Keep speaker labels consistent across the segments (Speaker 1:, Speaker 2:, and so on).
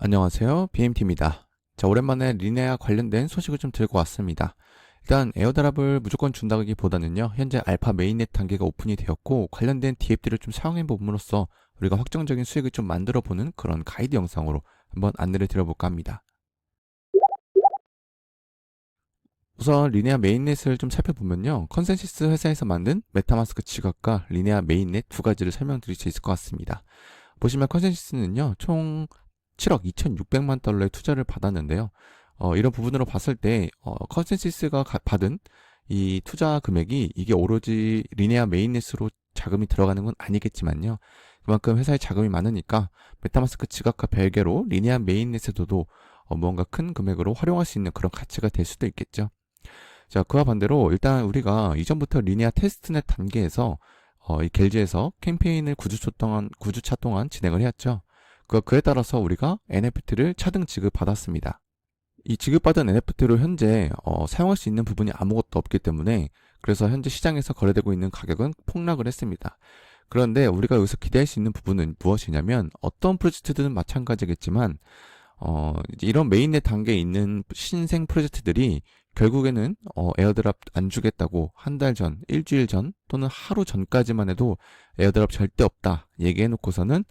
Speaker 1: 안녕하세요. BMT입니다. 자, 오랜만에 리네아 관련된 소식을 좀 들고 왔습니다. 일단 에어드랍을 무조건 준다기보다는요, 현재 알파 메인넷 단계가 오픈이 되었고, 관련된 DFD를 좀 사용해 봄으로써 우리가 확정적인 수익을 좀 만들어 보는 그런 가이드 영상으로 한번 안내를 드려볼까 합니다. 우선 리네아 메인넷을 좀 살펴보면요, 컨센시스 회사에서 만든 메타마스크 지갑과 리네아 메인넷 두 가지를 설명드릴 수 있을 것 같습니다. 보시면 컨센시스는요, 총 7억 2,600만 달러의 투자를 받았는데요. 어, 이런 부분으로 봤을 때 어, 컨센시스가 가- 받은 이 투자 금액이 이게 오로지 리네아 메인넷으로 자금이 들어가는 건 아니겠지만요. 그만큼 회사에 자금이 많으니까 메타마스크 지갑과 별개로 리네아 메인넷에서도 어, 뭔가 큰 금액으로 활용할 수 있는 그런 가치가 될 수도 있겠죠. 자, 그와 반대로 일단 우리가 이전부터 리네아 테스트넷 단계에서 어, 이 겔즈에서 캠페인을 9주차 동안 9주차 동안 진행을 해왔죠. 그, 그에 따라서 우리가 NFT를 차등 지급받았습니다. 이 지급받은 NFT로 현재 어, 사용할 수 있는 부분이 아무것도 없기 때문에 그래서 현재 시장에서 거래되고 있는 가격은 폭락을 했습니다. 그런데 우리가 여기서 기대할 수 있는 부분은 무엇이냐면 어떤 프로젝트들은 마찬가지겠지만 어, 이런 메인넷 단계에 있는 신생 프로젝트들이 결국에는 어, 에어드랍 안 주겠다고 한 달 전, 일주일 전 또는 하루 전까지만 해도 에어드랍 절대 없다 얘기해놓고서는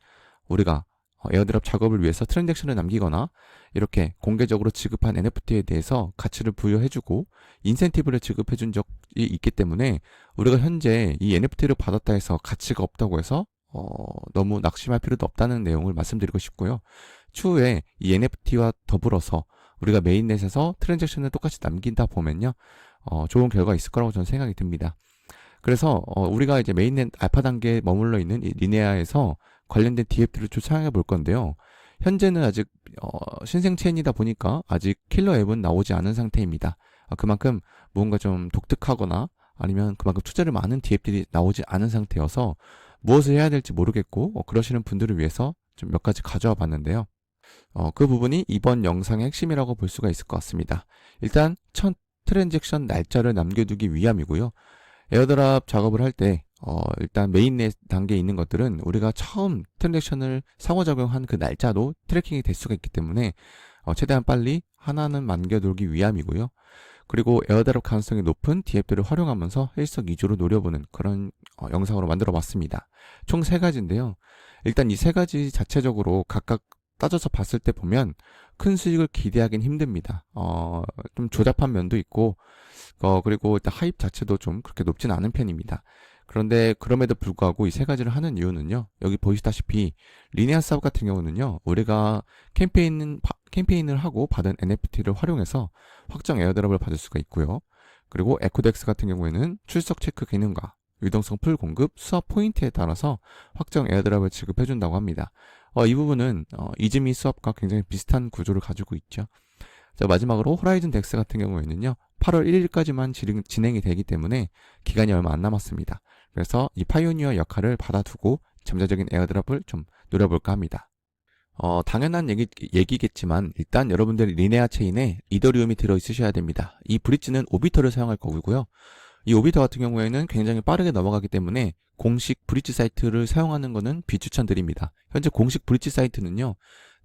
Speaker 1: 우리가 어, 에어드랍 작업을 위해서 트랜잭션을 남기거나 이렇게 공개적으로 지급한 NFT에 대해서 가치를 부여해주고 인센티브를 지급해준 적이 있기 때문에 우리가 현재 이 NFT를 받았다 해서 가치가 없다고 해서 어, 너무 낙심할 필요도 없다는 내용을 말씀드리고 싶고요. 추후에 이 NFT와 더불어서 우리가 메인넷에서 트랜잭션을 똑같이 남긴다 보면요, 어, 좋은 결과가 있을 거라고 저는 생각이 듭니다. 그래서 어, 우리가 이제 메인넷 알파 단계에 머물러 있는 이 리네아에서 관련된 좀 사용해 볼 건데요. 현재는 아직 어, 신생 체인이다 보니까 아직 킬러 앱은 나오지 않은 상태입니다. 아, 그만큼 무언가 좀 독특하거나 아니면 그만큼 투자를 많은 DF들이 나오지 않은 상태여서 무엇을 해야 될지 모르겠고 어, 그러시는 분들을 위해서 좀 몇 가지 가져와 봤는데요. 어, 그 부분이 이번 영상의 핵심이라고 볼 수가 있을 것 같습니다. 일단 첫 트랜잭션 날짜를 남겨두기 위함이고요. 에어드랍 작업을 할 때 어, 일단 메인넷 단계에 있는 것들은 우리가 처음 트랜잭션을 상호작용한 그 날짜도 트래킹이 될 수가 있기 때문에 어, 최대한 빨리 하나는 남겨두기 위함이고요. 그리고 에어드랍 가능성이 높은 DF들을 활용하면서 일석이조로 노려보는 그런 어, 영상으로 만들어 봤습니다. 총 세 가지인데요. 일단 이 세 가지 자체적으로 각각 따져서 봤을 때 보면 큰 수익을 기대하긴 힘듭니다. 어, 좀 조잡한 면도 있고, 어, 그리고 일단 하입 자체도 좀 그렇게 높진 않은 편입니다. 그런데 그럼에도 불구하고 이 세 가지를 하는 이유는요. 여기 보시다시피 리니아 사업 같은 경우는요. 우리가 캠페인 캠페인을 하고 받은 NFT를 활용해서 확정 에어드랍을 받을 수가 있고요. 그리고 에코덱스 같은 경우에는 출석 체크 기능과 유동성 풀 공급, 수압 포인트에 따라서 확정 에어드랍을 지급해 준다고 합니다. 어, 이 부분은 어, 이즈미 수압과 굉장히 비슷한 구조를 가지고 있죠. 자, 마지막으로 호라이즌 덱스 같은 경우에는요. 8월 1일까지만 진행이 되기 때문에 기간이 얼마 안 남았습니다. 그래서 이 파이오니어 역할을 받아두고 잠재적인 에어드랍을 좀 노려볼까 합니다. 어, 당연한 얘기, 얘기겠지만 일단 여러분들 리네아 체인에 이더리움이 들어있으셔야 됩니다. 이 브릿지는 오비터를 사용할 거고요. 이 오비터 같은 경우에는 굉장히 빠르게 넘어가기 때문에 공식 브릿지 사이트를 사용하는 것은 비추천드립니다. 현재 공식 브릿지 사이트는요.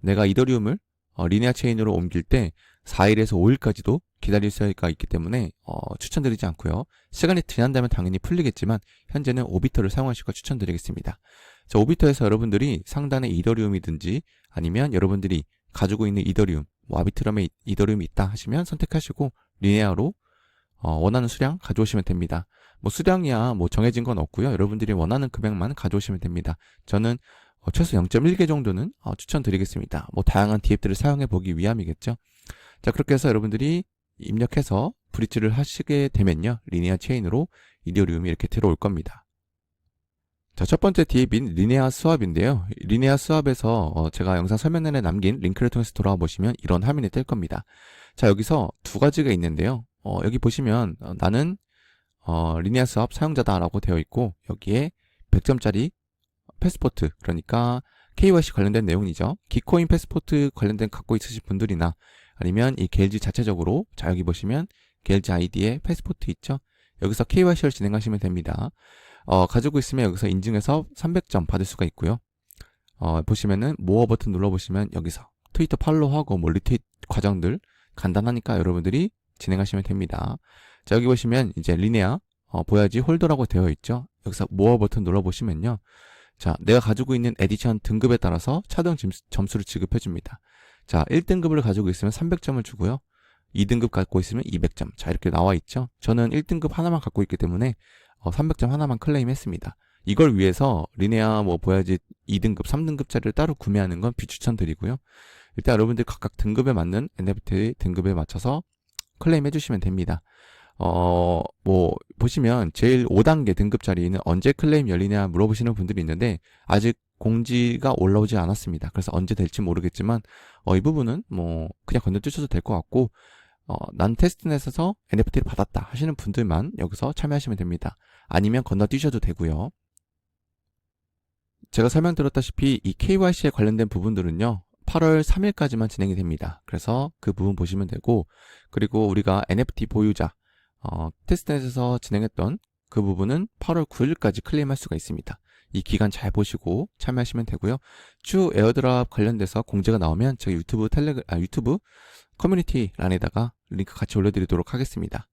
Speaker 1: 내가 이더리움을 어, 리네아 체인으로 옮길 때 4일에서 5일까지도 기다릴 수가 있기 때문에 어, 추천드리지 않고요. 시간이 지난다면 당연히 풀리겠지만 현재는 오비터를 사용하실 걸 추천드리겠습니다. 자, 오비터에서 여러분들이 상단에 이더리움이든지 아니면 여러분들이 가지고 있는 이더리움, 뭐 아비트럼에 이더리움이 있다 하시면 선택하시고 리네아로 어, 원하는 수량 가져오시면 됩니다. 뭐 수량이야 뭐 정해진 건 없고요. 여러분들이 원하는 금액만 가져오시면 됩니다. 저는 어, 최소 0.1개 정도는 어, 추천드리겠습니다. 뭐 다양한 DF들을 사용해 보기 위함이겠죠. 자 그렇게 해서 여러분들이 입력해서 브릿지를 하시게 되면요. 리니아 체인으로 이더리움이 이렇게 들어올 겁니다. 자, 첫 번째 DAB인 리네아 수압인데요. 리네아 수압에서 어, 제가 영상 설명란에 남긴 링크를 통해서 돌아와 보시면 이런 화면이 뜰 겁니다. 자, 여기서 두 가지가 있는데요. 어, 여기 보시면 어, 나는 어, 리니아 수압 사용자다라고 되어 있고 여기에 100점짜리 패스포트 그러니까 KYC 관련된 내용이죠. 기코인 패스포트 관련된 갖고 있으신 분들이나 아니면 이 겔지 자체적으로 자 여기 보시면 겔지 아이디에 패스포트 있죠. 여기서 KYC를 진행하시면 됩니다. 어, 가지고 있으면 여기서 인증해서 300점 받을 수가 있고요. 어, 보시면은 모어 버튼 눌러보시면 여기서 트위터 팔로우하고 뭐 리트윗 과정들 간단하니까 여러분들이 진행하시면 됩니다. 자, 여기 보시면 이제 리네아 어, 보야지 홀더라고 되어 있죠. 여기서 모어 버튼 눌러보시면요. 자, 내가 가지고 있는 에디션 등급에 따라서 차등 점수- 점수를 지급해 줍니다. 자, 1등급을 가지고 있으면 300점을 주고요. 2등급 갖고 있으면 200점. 자, 이렇게 나와 있죠. 저는 1등급 하나만 갖고 있기 때문에 어, 300점 하나만 클레임했습니다. 이걸 위해서 리네아 뭐 보야지 2등급, 3등급짜리를 따로 구매하는 건 비추천드리고요. 일단 여러분들 각각 등급에 맞는 NFT 등급에 맞춰서 클레임 해 주시면 됩니다. 어, 뭐, 보시면 제일 5단계 등급짜리는 언제 클레임 열리냐 물어보시는 분들이 있는데, 아직 공지가 올라오지 않았습니다. 그래서 언제 될지 모르겠지만, 어, 이 부분은 뭐, 그냥 건너뛰셔도 될 것 같고, 어, 난 테스트넷에서 NFT를 받았다 하시는 분들만 여기서 참여하시면 됩니다. 아니면 건너뛰셔도 되고요. 제가 설명드렸다시피 이 KYC에 관련된 부분들은요, 8월 3일까지만 진행이 됩니다. 그래서 그 부분 보시면 되고, 그리고 우리가 NFT 보유자, 어, 테스트넷에서 진행했던 그 부분은 8월 9일까지 클레임할 수가 있습니다. 이 기간 잘 보시고 참여하시면 되고요. 추 에어드랍 관련돼서 공지가 나오면 저희 유튜브 텔레그, 아, 유튜브 커뮤니티란에다가 링크 같이 올려드리도록 하겠습니다.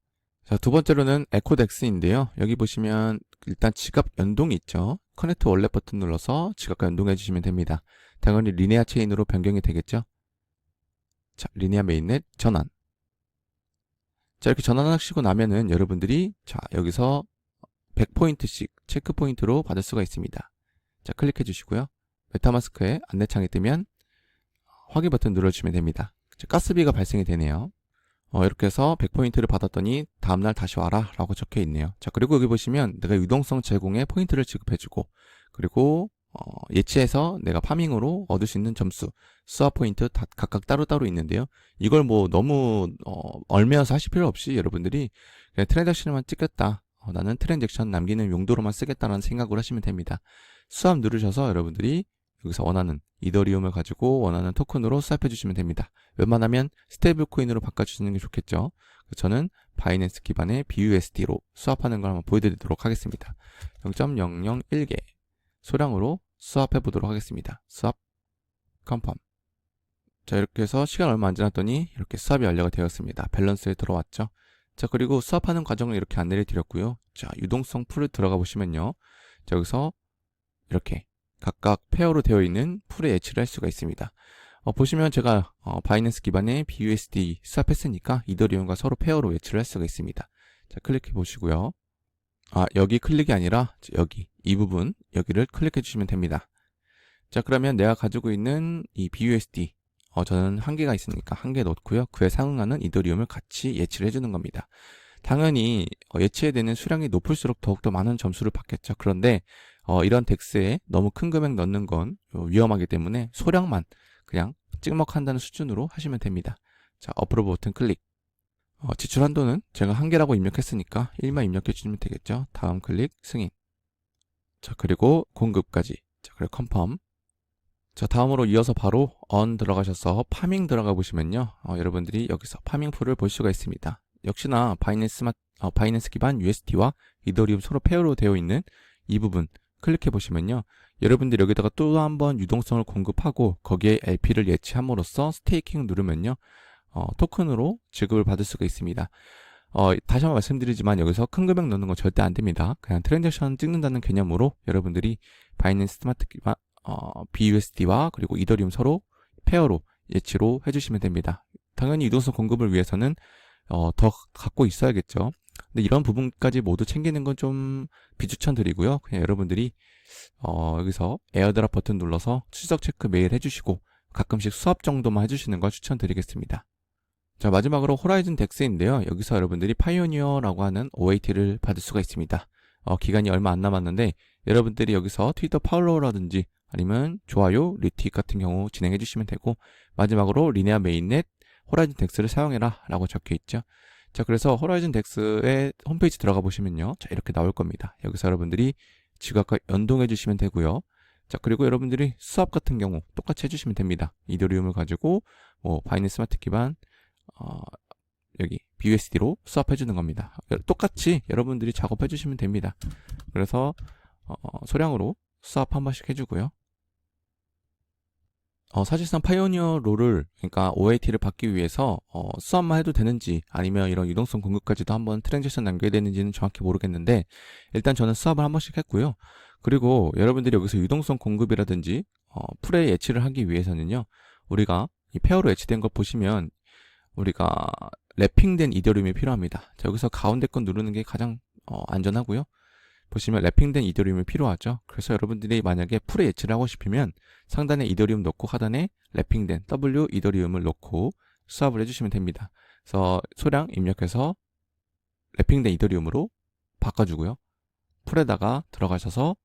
Speaker 1: 자, 두 번째로는 에코덱스인데요. 여기 보시면 일단 지갑 연동이 있죠. 커넥트 원래 버튼 눌러서 지갑과 연동해 주시면 됩니다. 당연히 리네아 체인으로 변경이 되겠죠. 자, 리네아 메인넷 전환. 자, 이렇게 전환하시고 나면은 여러분들이 자, 여기서 100포인트씩 체크 포인트로 받을 수가 있습니다. 자, 클릭해 주시고요. 메타마스크에 안내창이 뜨면 확인 버튼 눌러주시면 됩니다. 자, 가스비가 발생이 되네요. 어, 이렇게 해서 100포인트를 받았더니 다음날 다시 와라 라고 적혀 있네요. 자, 그리고 여기 보시면 내가 유동성 제공에 포인트를 지급해주고 그리고 어, 예치해서 내가 파밍으로 얻을 수 있는 점수, 수화 포인트 다 각각 따로따로 있는데요. 이걸 뭐 너무 어, 얼매어서 하실 필요 없이 여러분들이 그냥 트랜잭션만 찍겠다. 어, 나는 트랜잭션 남기는 용도로만 쓰겠다는 생각을 하시면 됩니다. 수압 누르셔서 여러분들이 여기서 원하는 이더리움을 가지고 원하는 토큰으로 수합해 주시면 됩니다. 웬만하면 스테이블 코인으로 바꿔주시는 게 좋겠죠. 저는 바이낸스 기반의 BUSD로 수합하는 걸 한번 보여드리도록 하겠습니다. 0.001개 소량으로 수합해 보도록 하겠습니다. 수합 컨펌 자 이렇게 해서 시간 얼마 안 지났더니 이렇게 수합이 완료가 되었습니다. 밸런스에 들어왔죠. 자 그리고 수합하는 과정을 이렇게 안내를 드렸고요. 자 유동성 풀을 들어가 보시면요. 자 여기서 이렇게 각각 페어로 되어 있는 풀에 예치를 할 수가 있습니다. 어, 보시면 제가 어, 바이낸스 기반의 BUSD 수합했으니까 이더리움과 서로 페어로 예치를 할 수가 있습니다. 자 클릭해 보시고요. 아 여기 클릭이 아니라 여기 이 부분 여기를 클릭해 주시면 됩니다. 자 그러면 내가 가지고 있는 이 BUSD 어, 저는 한 개가 있으니까 한 개 넣고요. 그에 상응하는 이더리움을 같이 예치를 해주는 겁니다. 당연히 어, 예치해야 되는 수량이 높을수록 더욱더 많은 점수를 받겠죠. 그런데 어, 이런 덱스에 너무 큰 금액 넣는 건 위험하기 때문에 소량만 그냥 찍먹한다는 수준으로 하시면 됩니다. 자, 어프로브 버튼 클릭. 어, 지출 한도는 제가 한 개라고 입력했으니까 1만 입력해 주시면 되겠죠. 다음 클릭, 승인. 자, 그리고 공급까지. 자, 그리고 컨펌. 자, 다음으로 이어서 바로 on 들어가셔서 파밍 들어가 보시면요. 어, 여러분들이 여기서 파밍 풀을 볼 수가 있습니다. 역시나 바이낸스, 마, 어, 바이낸스 기반 USD와 이더리움 서로 페어로 되어 있는 이 부분 클릭해 보시면요. 여러분들 여기다가 또 한 번 유동성을 공급하고 거기에 LP를 예치함으로써 스테이킹 누르면요. 어, 토큰으로 지급을 받을 수가 있습니다. 어, 다시 한번 말씀드리지만 여기서 큰 금액 넣는 건 절대 안 됩니다. 그냥 트랜잭션 찍는다는 개념으로 여러분들이 바이낸스 스마트 어, BUSD와 그리고 이더리움 서로 페어로 예치로 해주시면 됩니다. 당연히 유동성 공급을 위해서는 어, 더 갖고 있어야겠죠. 근데 이런 부분까지 모두 챙기는 건 좀 비추천드리고요. 그냥 여러분들이 어, 여기서 에어드랍 버튼 눌러서 추적 체크 매일 해주시고 가끔씩 수업 정도만 해주시는 걸 추천드리겠습니다. 자 마지막으로 호라이즌 덱스인데요. 여기서 여러분들이 파이오니어라고 하는 OAT를 받을 수가 있습니다. 어, 기간이 얼마 안 남았는데 여러분들이 여기서 트위터 팔로우라든지 아니면 좋아요, 리트윗 같은 경우 진행해 주시면 되고 마지막으로 리네아 메인넷 호라이즌 덱스를 사용해라 라고 적혀 있죠. 자, 그래서 호라이즌 덱스의 홈페이지 들어가 보시면요. 자, 이렇게 나올 겁니다. 여기서 여러분들이 지갑과 연동해 주시면 되고요. 자, 그리고 여러분들이 수압 같은 경우 똑같이 해주시면 됩니다. 이더리움을 가지고 뭐 바이낸스 스마트 기반 어, 여기 BUSD로 수압해 주는 겁니다. 똑같이 여러분들이 작업해 주시면 됩니다. 그래서 어, 소량으로 수압 한 번씩 해주고요. 어, 사실상 파이오니어 롤을 그러니까 OAT를 받기 위해서 어, 수업만 해도 되는지 아니면 이런 유동성 공급까지도 한번 트랜지션 남겨야 되는지는 정확히 모르겠는데 일단 저는 수업을 한 번씩 했고요. 그리고 여러분들이 여기서 유동성 공급이라든지 어, 풀의 예치를 하기 위해서는요. 우리가 이 페어로 예치된 걸 보시면 우리가 랩핑된 이더리움이 필요합니다. 자, 여기서 가운데 건 누르는 게 가장 어, 안전하고요. 보시면 랩핑된 이더리움이 필요하죠. 그래서 여러분들이 만약에 풀에 예치를 하고 싶으면 상단에 이더리움 넣고 하단에 랩핑된 W 이더리움을 넣고 수합을 해주시면 됩니다. 그래서 소량 입력해서 랩핑된 이더리움으로 바꿔주고요. 풀에다가 들어가셔서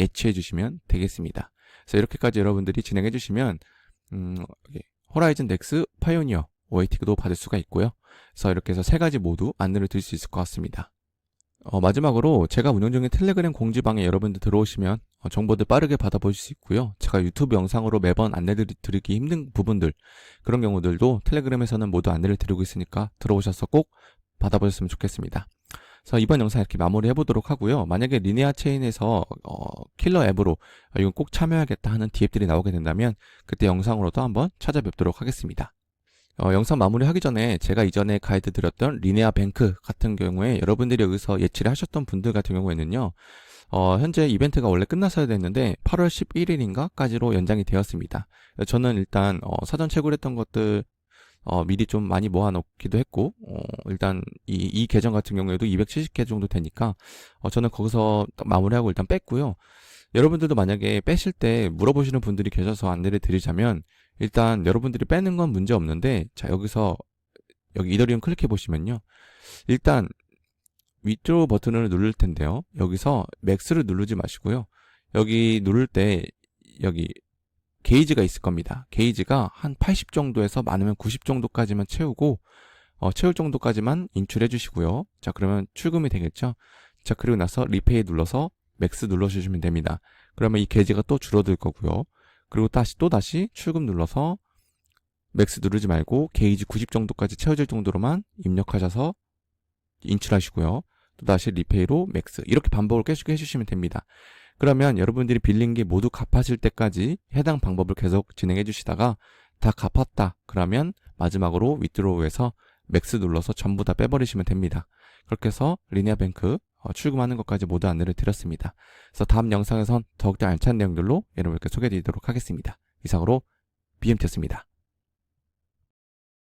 Speaker 1: 예치해 주시면 되겠습니다. 그래서 이렇게까지 여러분들이 진행해 주시면 음, 호라이즌 덱스 파이오니어 OAT도 받을 수가 있고요. 그래서 이렇게 해서 세 가지 모두 안내를 드릴 수 있을 것 같습니다. 어, 마지막으로 제가 운영 중인 텔레그램 공지방에 여러분들 들어오시면 어, 정보들 빠르게 받아보실 수 있고요. 제가 유튜브 영상으로 매번 안내드리기 힘든 부분들 그런 경우들도 텔레그램에서는 모두 안내를 드리고 있으니까 들어오셔서 꼭 받아보셨으면 좋겠습니다. 그래서 이번 영상 이렇게 마무리 해 보도록 하고요. 만약에 리네아 체인에서 어, 킬러 앱으로 아, 이건 꼭 참여하겠다 하는 디앱들이 나오게 된다면 그때 영상으로도 한번 찾아뵙도록 하겠습니다. 어, 영상 마무리하기 전에 제가 이전에 가이드 드렸던 리네아 뱅크 같은 경우에 여러분들이 여기서 예치를 하셨던 분들 같은 경우에는요. 어, 현재 이벤트가 원래 끝났어야 됐는데 8월 11일인가까지로 연장이 되었습니다. 저는 일단 어, 사전 채굴했던 것들 어, 미리 좀 많이 모아놓기도 했고 어, 일단 이, 이 계정 같은 경우에도 270개 정도 되니까 어, 저는 거기서 마무리하고 일단 뺐고요. 여러분들도 만약에 빼실 때 물어보시는 분들이 계셔서 안내를 드리자면 일단 여러분들이 빼는 건 문제 없는데 자 여기서 여기 이더리움 클릭해 보시면요. 일단 위쪽 버튼을 누를 텐데요. 여기서 맥스를 누르지 마시고요. 여기 누를 때 여기 게이지가 있을 겁니다. 게이지가 한 80 정도에서 많으면 90 정도까지만 채우고 어, 채울 정도까지만 인출해 주시고요. 자 그러면 출금이 되겠죠. 자 그리고 나서 리페이 눌러서 맥스 눌러주시면 됩니다. 그러면 이 게이지가 또 줄어들 거고요. 그리고 다시 또 다시 출금 눌러서 맥스 누르지 말고 게이지 90 정도까지 채워질 정도로만 입력하셔서 인출하시고요. 또 다시 리페이로 맥스 이렇게 반복을 계속 해주시면 됩니다. 그러면 여러분들이 빌린 게 모두 갚아질 때까지 해당 방법을 계속 진행해 주시다가 다 갚았다 그러면 마지막으로 위드로우에서 맥스 눌러서 전부 다 빼버리시면 됩니다. 그렇게 해서 리니아뱅크 어, 출금하는 것까지 모두 안내를 드렸습니다. 그래서 다음 영상에선 더욱더 알찬 내용들로 여러분께 소개해 드리도록 하겠습니다. 이상으로 BMT였습니다.